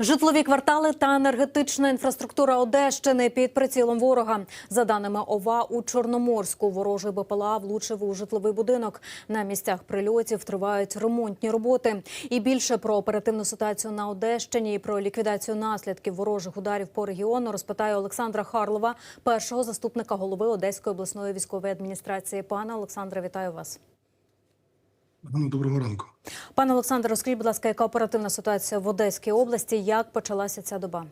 Житлові квартали та енергетична інфраструктура Одещини під прицілом ворога. За даними ОВА, у Чорноморську ворожий БПЛА влучив у житловий будинок. На місцях прильотів тривають ремонтні роботи. І більше про оперативну ситуацію на Одещині і про ліквідацію наслідків ворожих ударів по регіону розпитає Олександра Харлова, першого заступника голови Одеської обласної військової адміністрації. Пане Олександре, вітаю вас. Ну, доброго ранку. Пане Олександре, розкажіть, будь ласка, яка оперативна ситуація в Одеській області? Як почалася ця доба?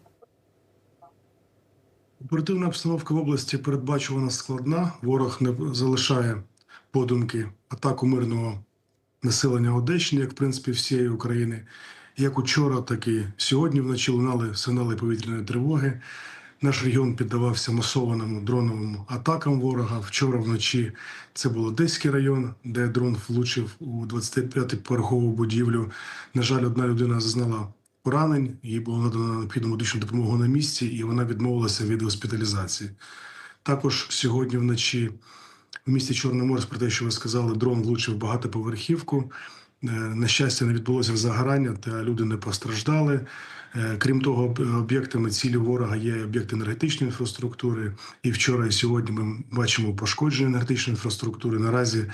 Оперативна обстановка в області передбачувана складна. Ворог не залишає подумки атаку мирного населення Одещини, як в принципі всієї України. Як учора, так і сьогодні вночі лунали сигнали повітряної тривоги. Наш регіон піддавався масованому дроновим атакам ворога. Вчора вночі це був Одеський район, де дрон влучив у 25-поверхову будівлю. На жаль, одна людина зазнала поранень, їй було надано необхідну медичну допомогу на місці, і вона відмовилася від госпіталізації. Також сьогодні вночі в місті Чорноморськ, про те, що ви сказали, дрон влучив багатоповерхівку. Е, На щастя, не відбулося загорання, та люди не постраждали. Е, Крім того, об'єктами цілі ворога є об'єкти енергетичної інфраструктури. І вчора, і сьогодні ми бачимо пошкодження енергетичної інфраструктури. Наразі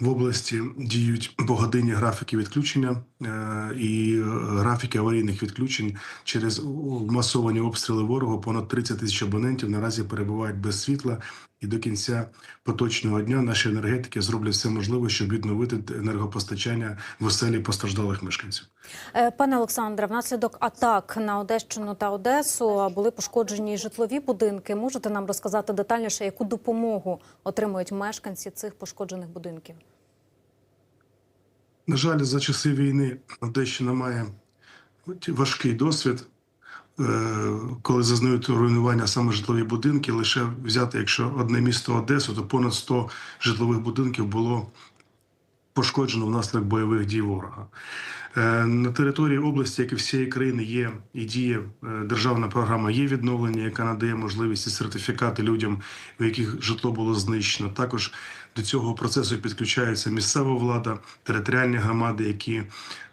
в області діють погодинні графіки відключення е, і е, графіки аварійних відключень через масовані обстріли ворогу. Понад 30 тисяч абонентів наразі перебувають без світла. І до кінця поточного дня наші енергетики зроблять все можливе, щоб відновити енергопостачання в оселі постраждалих мешканців. Е, Пане Олександре, внаслідок атак на Одещину та Одесу були пошкоджені житлові будинки. Можете нам розказати детальніше, яку допомогу отримують мешканці цих пошкоджених будинків? На жаль, за часи війни Одещина має важкий досвід, коли зазнають руйнування саме житлові будинки. Лише взяти, якщо одне місто Одесу, то понад 100 житлових будинків було пошкоджено внаслідок бойових дій ворога. Е, На території області, як і всієї країни, є і діє е, державна програма є відновлення, яка надає можливість і сертифікати людям, у яких житло було знищено. Також до цього процесу підключається місцева влада, територіальні громади, які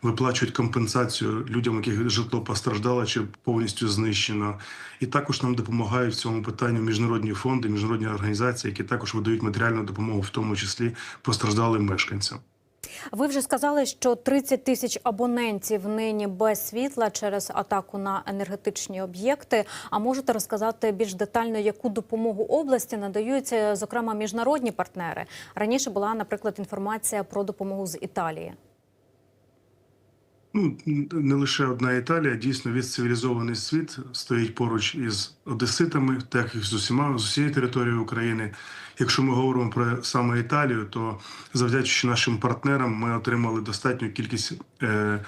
виплачують компенсацію людям, яких житло постраждало чи повністю знищено. І також нам допомагають в цьому питанні міжнародні фонди, міжнародні організації, які також видають матеріальну допомогу, в тому числі постраждалим мешканцям. Ви вже сказали, що 30 тисяч абонентів нині без світла через атаку на енергетичні об'єкти. А можете розказати більш детально, яку допомогу області надають, е, зокрема, міжнародні партнери? Раніше була, наприклад, інформація про допомогу з Італії. Ну не лише одна Італія, дійсно весь цивілізований світ стоїть поруч із одеситами, так і з усіма з усієї території України. Якщо ми говоримо про саме Італію, то завдячуючи нашим партнерам, ми отримали достатню кількість. Е,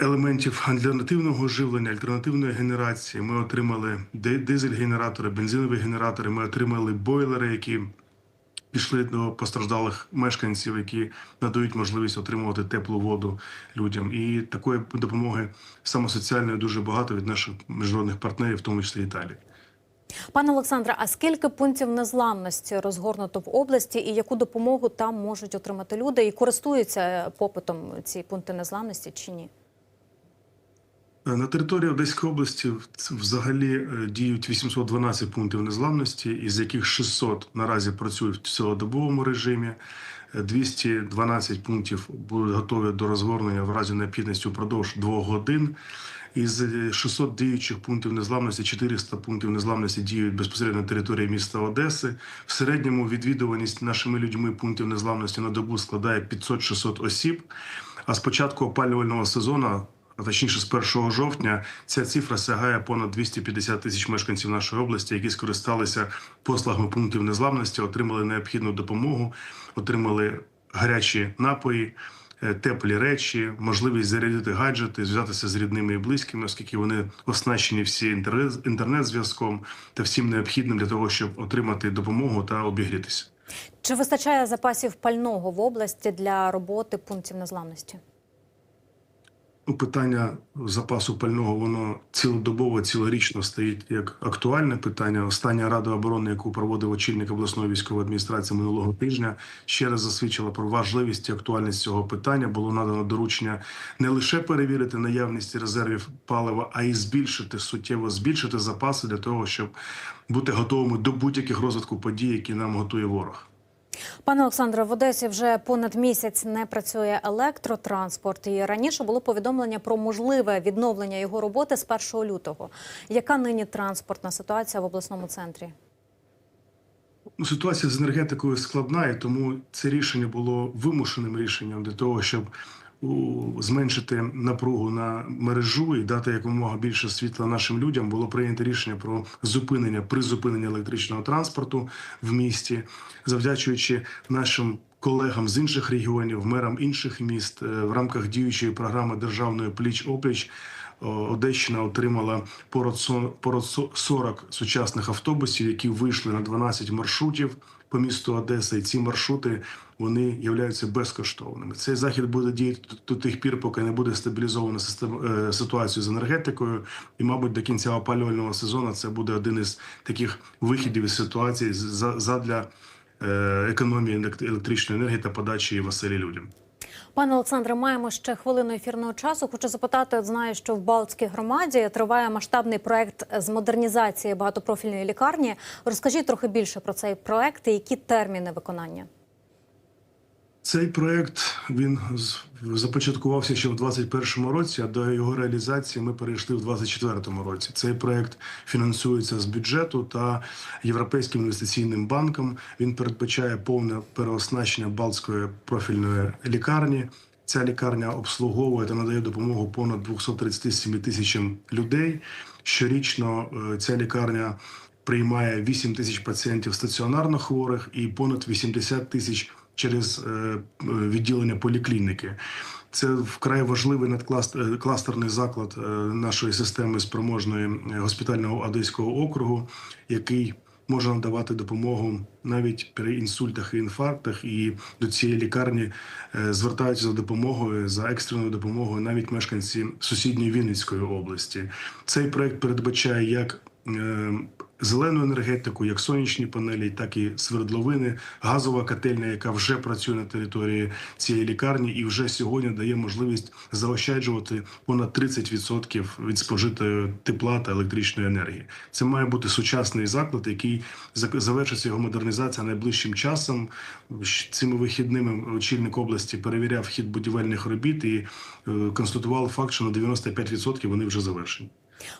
Елементів альтернативного живлення, альтернативної генерації. Ми отримали дизель-генератори, бензинові генератори. Ми отримали бойлери, які пішли до постраждалих мешканців, які надають можливість отримувати теплу воду людям. І такої допомоги саме соціальної дуже багато від наших міжнародних партнерів, в тому числі Італії. Пане Олександре, а скільки пунктів незламності розгорнуто в області, і яку допомогу там можуть отримати люди? І користуються попитом ці пункти незламності чи ні? На території Одеської області взагалі е, діють 812 пунктів незламності, із яких 600 наразі працюють в цілодобовому режимі. Е, 212 пунктів будуть готові до розгорнення в разі необхідності впродовж двох годин. Із е, 600 діючих пунктів незламності 400 пунктів незламності діють безпосередньо на території міста Одеси. В середньому відвідуваність нашими людьми пунктів незламності на добу складає 500-600 осіб. А з початку опалювального сезону точніше з 1 жовтня, ця цифра сягає понад 250 тисяч мешканців нашої області, які скористалися послугами пунктів незламності, отримали необхідну допомогу, отримали гарячі напої, е, теплі речі, можливість зарядити гаджети, зв'язатися з рідними і близькими, оскільки вони оснащені всі інтернет-зв'язком та всім необхідним для того, щоб отримати допомогу та обігрітися. Чи вистачає запасів пального в області для роботи пунктів незламності? Ну, питання запасу пального воно цілодобово, цілорічно стоїть як актуальне питання. Остання рада оборони, яку проводив очільник обласної військової адміністрації минулого тижня, ще раз засвідчила про важливість і актуальність цього питання. Було надано доручення не лише перевірити наявність резервів палива, а й збільшити суттєво збільшити запаси для того, щоб бути готовими до будь-яких розвитків подій, які нам готує ворог. Пане Олександре, в Одесі вже понад місяць не працює електротранспорт. І раніше було повідомлення про можливе відновлення його роботи з 1 лютого. Яка нині транспортна ситуація в обласному центрі? Ну, Ситуація з енергетикою складна, і тому це рішення було вимушеним рішенням для того, щоб зменшити напругу на мережу і дати якомога більше світла нашим людям. Було прийнято рішення про зупинення призупинення електричного транспорту в місті, завдячуючи нашим. Колегам з інших регіонів, мерам інших міст е, в рамках діючої програми державної пліч опліч Одещина отримала понад со- понад 40 сучасних автобусів, які вийшли на 12 маршрутів по місту Одеса. І ці маршрути вони являються безкоштовними. Цей захід буде діяти до тих пір, поки не буде стабілізована система е, ситуація з енергетикою. І, мабуть, до кінця опалювального сезону це буде один із таких вихідів із ситуації за- задля е, економії елект- електричної енергії та подачі її в людям. Пане Олександре, маємо ще хвилину ефірного часу. Хочу запитати, знаю, що в Балтській громаді триває масштабний проект з модернізації багатопрофільної лікарні. Розкажіть трохи більше про цей проект і які терміни виконання. Цей проект він започаткувався ще в 2021 році, а до його реалізації ми перейшли в 2024 році. Цей проект фінансується з бюджету та Європейським інвестиційним банком. Він передбачає повне переоснащення Балтської профільної лікарні. Ця лікарня обслуговує та надає допомогу понад 237 тисячам людей. Щорічно е, ця лікарня приймає 8 тисяч пацієнтів стаціонарно хворих і понад 80 тисяч через е, е, відділення поліклініки. Це вкрай важливий надкластер- кластерний заклад е, нашої системи спроможної е, госпітального одеського округу, який може надавати допомогу навіть при інсультах і інфарктах. І до цієї лікарні е, звертаються за допомогою за екстреною допомогою навіть мешканці сусідньої Вінницької області. Цей проект передбачає як е, зелену енергетику, як сонячні панелі, так і свердловини, газова котельня, яка вже працює на території цієї лікарні, і вже сьогодні дає можливість заощаджувати понад 30% від спожитої тепла та електричної енергії. Це має бути сучасний заклад, який завершиться його модернізація найближчим часом. Цими вихідними очільник області перевіряв хід будівельних робіт і е, констатував факт, що на 95% вони вже завершені.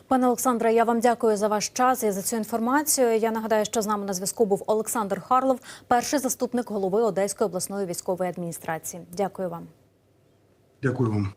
Пане Олександре, я вам дякую за ваш час і за цю інформацію. Я нагадаю, що з нами на зв'язку був Олександр Харлов, перший заступник голови Одеської обласної військової адміністрації. Дякую вам. Дякую вам.